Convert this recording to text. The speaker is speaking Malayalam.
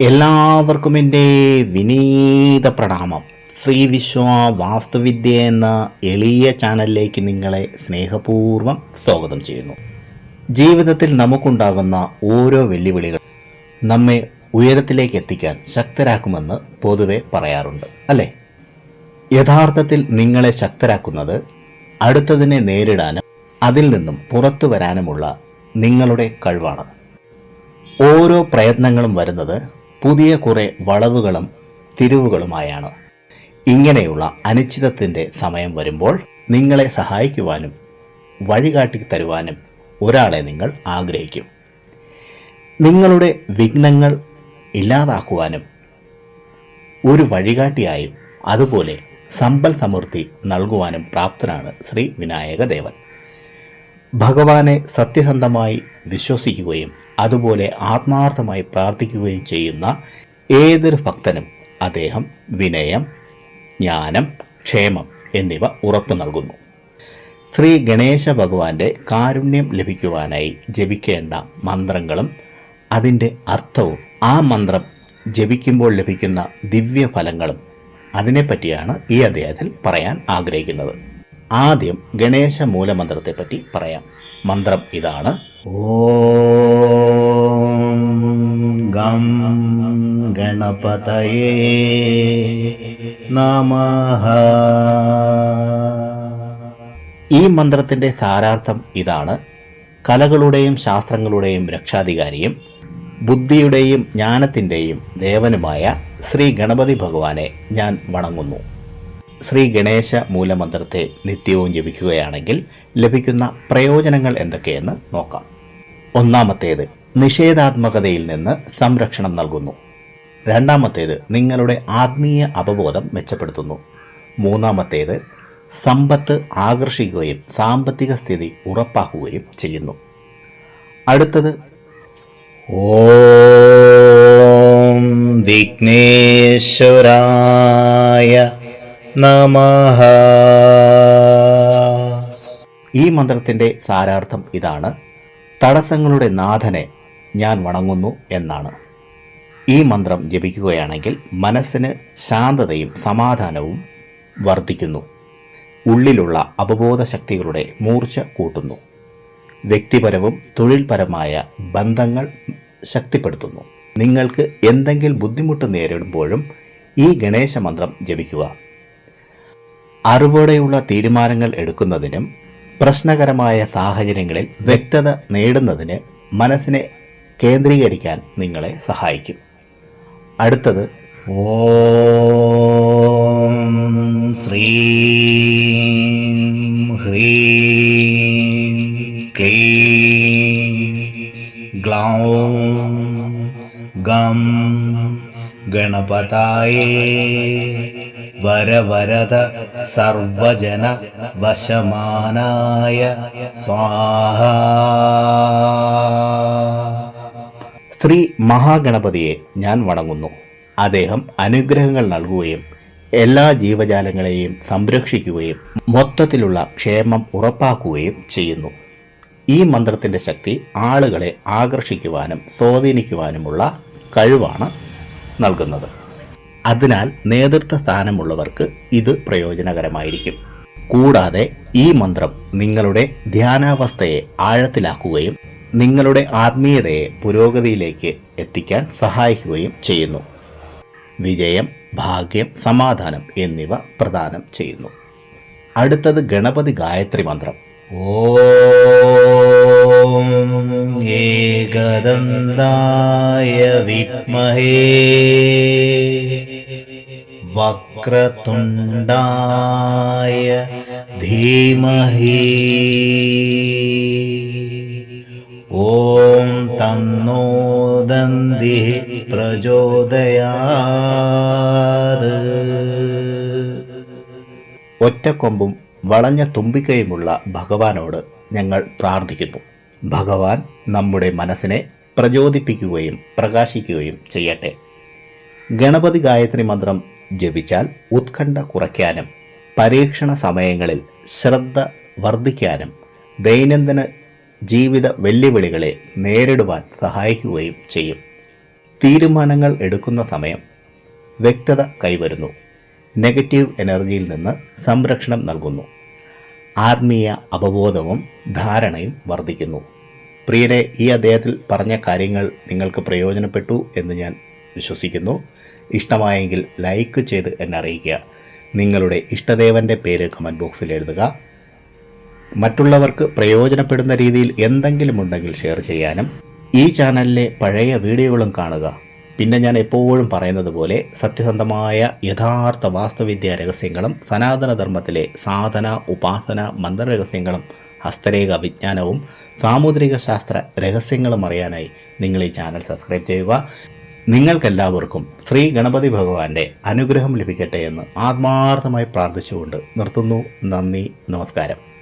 എല്ലാവർക്കും എന്റെ വിനീത പ്രണാമം. ശ്രീ വിശ്വ വാസ്തുവിദ്യ എന്ന എളിയ ചാനലിലേക്ക് നിങ്ങളെ സ്നേഹപൂർവം സ്വാഗതം ചെയ്യുന്നു. ജീവിതത്തിൽ നമുക്കുണ്ടാകുന്ന ഓരോ വെല്ലുവിളികൾ നമ്മെ ഉയരത്തിലേക്ക് എത്തിക്കാൻ ശക്തരാക്കുമെന്ന് പൊതുവെ പറയാറുണ്ട് അല്ലേ? യഥാർത്ഥത്തിൽ നിങ്ങളെ ശക്തരാക്കുന്നത് അടുത്തതിനെ നേരിടാനും അതിൽ നിന്നും പുറത്തു വരാനുമുള്ള നിങ്ങളുടെ കഴിവാണ്. ഓരോ പ്രയത്നങ്ങളും വരുന്നത് പുതിയ കുറെ വളവുകളും തിരിവുകളുമായാണ്. ഇങ്ങനെയുള്ള അനിശ്ചിതത്തിന്റെ സമയം വരുമ്പോൾ നിങ്ങളെ സഹായിക്കുവാനും വഴികാട്ടി തരുവാനും ഒരാളെ നിങ്ങൾ ആഗ്രഹിക്കും. നിങ്ങളുടെ വിഘ്നങ്ങൾ ഇല്ലാതാക്കുവാനും ഒരു വഴികാട്ടിയായും അതുപോലെ സമ്പൽ സമൃദ്ധി നൽകുവാനും പ്രാപ്തനാണ് ശ്രീ വിനായകദേവൻ. ഭഗവാനെ സത്യസന്ധമായി വിശ്വസിക്കുകയും അതുപോലെ ആത്മാർത്ഥമായി പ്രാർത്ഥിക്കുകയും ചെയ്യുന്ന ഏതൊരു ഭക്തനും അദ്ദേഹം വിനയം ജ്ഞാനം ക്ഷേമം എന്നിവ ഉറപ്പു നൽകുന്നു. ശ്രീ ഗണേശ ഭഗവാന്റെ കാരുണ്യം ലഭിക്കുവാനായി ജപിക്കേണ്ട മന്ത്രങ്ങളും അതിന്റെ അർത്ഥവും ആ മന്ത്രം ജപിക്കുമ്പോൾ ലഭിക്കുന്ന ദിവ്യഫലങ്ങളും അതിനെപ്പറ്റിയാണ് ഈ അദ്ദേഹത്തിൽ പറയാൻ ആഗ്രഹിക്കുന്നത്. ആദ്യം ഗണേശ മൂലമന്ത്രത്തെ പറ്റി പറയാം. മന്ത്രം ഇതാണ്. ഓം ഗം ഗണപതയേ നമ. ഈ മന്ത്രത്തിന്റെ സാരാർത്ഥം ഇതാണ്. കലകളുടെയും ശാസ്ത്രങ്ങളുടെയും രക്ഷാധികാരിയും ബുദ്ധിയുടെയും ജ്ഞാനത്തിന്റെയും ദേവനുമായ ശ്രീ ഗണപതി ഭഗവാനെ ഞാൻ വണങ്ങുന്നു. ശ്രീ ഗണേശ മൂലമന്ത്രത്തെ നിത്യവും ജപിക്കുകയാണെങ്കിൽ ലഭിക്കുന്ന പ്രയോജനങ്ങൾ എന്തൊക്കെയെന്ന് നോക്കാം. ഒന്നാമത്തേത് നിഷേധാത്മകതയിൽ നിന്ന് സംരക്ഷണം നൽകുന്നു. രണ്ടാമത്തേത് നിങ്ങളുടെ ആത്മീയ അവബോധം മെച്ചപ്പെടുത്തുന്നു. മൂന്നാമത്തേത് സമ്പത്ത് ആകർഷിക്കുകയും സാമ്പത്തിക സ്ഥിതി ഉറപ്പാക്കുകയും ചെയ്യുന്നു. അടുത്തത് ഓം വിഘ്നേശ്വരായ നമഃ. ഈ മന്ത്രത്തിന്റെ സാരാർത്ഥം ഇതാണ്. തടസ്സങ്ങളുടെ നാഥനെ ഞാൻ വണങ്ങുന്നു എന്നാണ്. ഈ മന്ത്രം ജപിക്കുകയാണെങ്കിൽ മനസ്സിന് ശാന്തതയും സമാധാനവും വർദ്ധിക്കുന്നു. ഉള്ളിലുള്ള അവബോധ ശക്തികളുടെ മൂർച്ച കൂട്ടുന്നു. വ്യക്തിപരവും തൊഴിൽപരമായ ബന്ധങ്ങൾ ശക്തിപ്പെടുത്തുന്നു. നിങ്ങൾക്ക് എന്തെങ്കിലും ബുദ്ധിമുട്ട് നേരിടുമ്പോഴും ഈ ഗണേശ മന്ത്രം ജപിക്കുക. അറിവോടെയുള്ള തീരുമാനങ്ങൾ എടുക്കുന്നതിനും പ്രശ്നകരമായ സാഹചര്യങ്ങളിൽ വ്യക്തത നേടുന്നതിന് മനസ്സിനെ കേന്ദ്രീകരിക്കാൻ നിങ്ങളെ സഹായിക്കും. അടുത്തത് ഓം ശ്രീം ഹ്രീം ക്ലീം ഗ്ലൗം ഗം ഗണപതായേ വരവരദ സർവജന വശമാനായ സ്വാഹ. ശ്രീ മഹാഗണപതിയെ ഞാൻ വണങ്ങുന്നു. അദ്ദേഹം അനുഗ്രഹങ്ങൾ നൽകുകയും എല്ലാ ജീവജാലങ്ങളെയും സംരക്ഷിക്കുകയും മൊത്തത്തിലുള്ള ക്ഷേമം ഉറപ്പാക്കുകയും ചെയ്യുന്നു. ഈ മന്ത്രത്തിന്റെ ശക്തി ആളുകളെ ആകർഷിക്കുവാനും സ്വാധീനിക്കുവാനുമുള്ള കഴിവാണ് നൽകുന്നത്. അതിനാൽ നേതൃത്വ സ്ഥാനമുള്ളവർക്ക് ഇത് പ്രയോജനകരമായിരിക്കും. കൂടാതെ ഈ മന്ത്രം നിങ്ങളുടെ ധ്യാനാവസ്ഥയെ ആഴത്തിലാക്കുകയും നിങ്ങളുടെ ആത്മീയതയെ പുരോഗതിയിലേക്ക് എത്തിക്കാൻ സഹായിക്കുകയും ചെയ്യുന്നു. വിജയം ഭാഗ്യം സമാധാനം എന്നിവ പ്രദാനം ചെയ്യുന്നു. അടുത്തത് ഗണപതി ഗായത്രി മന്ത്രം. ഓം ഏകദന്തായ വിദ്മഹേ. വക്രതുണ്ടായ ധീമഹി. ഓം തന്നോദന്തി പ്രചോദയാത്. ഒറ്റക്കൊമ്പും വളഞ്ഞ തുമ്പിക്കയുമുള്ള ഭഗവാനോട് ഞങ്ങൾ പ്രാർത്ഥിക്കുന്നു. ഭഗവാൻ നമ്മുടെ മനസ്സിനെ പ്രചോദിപ്പിക്കുകയും പ്രകാശിക്കുകയും ചെയ്യട്ടെ. ഗണപതി ഗായത്രി മന്ത്രം ജപിച്ചാൽ ഉത്കണ്ഠ കുറയ്ക്കാനും പരീക്ഷണ സമയങ്ങളിൽ ശ്രദ്ധ വർദ്ധിക്കാനും ദൈനംദിന ജീവിത വെല്ലുവിളികളെ നേരിടുവാൻ സഹായിക്കുകയും ചെയ്യും. തീരുമാനങ്ങൾ എടുക്കുന്ന സമയം വ്യക്തത കൈവരുന്നു. നെഗറ്റീവ് എനർജിയിൽ നിന്ന് സംരക്ഷണം നൽകുന്നു. ആത്മീയ അവബോധവും ധാരണയും വർദ്ധിക്കുന്നു. പ്രിയരെ ഈ അദ്ദേഹത്തിൽ പറഞ്ഞ കാര്യങ്ങൾ നിങ്ങൾക്ക് പ്രയോജനപ്പെട്ടു എന്ന് ഞാൻ വിശ്വസിക്കുന്നു. ഇഷ്ടമായെങ്കിൽ ലൈക്ക് ചെയ്ത് എന്നെ അറിയിക്കുക നിങ്ങളുടെ ഇഷ്ടദേവന്റെ പേര് കമന്റ് ബോക്സിൽ എഴുതുക. മറ്റുള്ളവർക്ക് പ്രയോജനപ്പെടുന്ന രീതിയിൽ എന്തെങ്കിലും ഉണ്ടെങ്കിൽ ഷെയർ ചെയ്യാനും. ഈ ചാനലിലെ പഴയ വീഡിയോകളും കാണുക. പിന്നെ ഞാൻ എപ്പോഴും പറയുന്നത് പോലെ സത്യസന്ധമായ യഥാർത്ഥ വാസ്തുവിദ്യ രഹസ്യങ്ങളും സനാതനധർമ്മത്തിലെ സാധന ഉപാസന മന്ത്രരഹസ്യങ്ങളും ഹസ്തരേഖ വിജ്ഞാനവും സാമുദ്രിക ശാസ്ത്ര രഹസ്യങ്ങളും അറിയാനായി നിങ്ങൾ ഈ ചാനൽ സബ്സ്ക്രൈബ് ചെയ്യുക. നിങ്ങൾക്കെല്ലാവർക്കും ശ്രീ ഗണപതി ഭഗവാന്റെ അനുഗ്രഹം ലഭിക്കട്ടെ എന്ന് ആത്മാർത്ഥമായി പ്രാർത്ഥിച്ചുകൊണ്ട് നിർത്തുന്നു. നന്ദി നമസ്കാരം.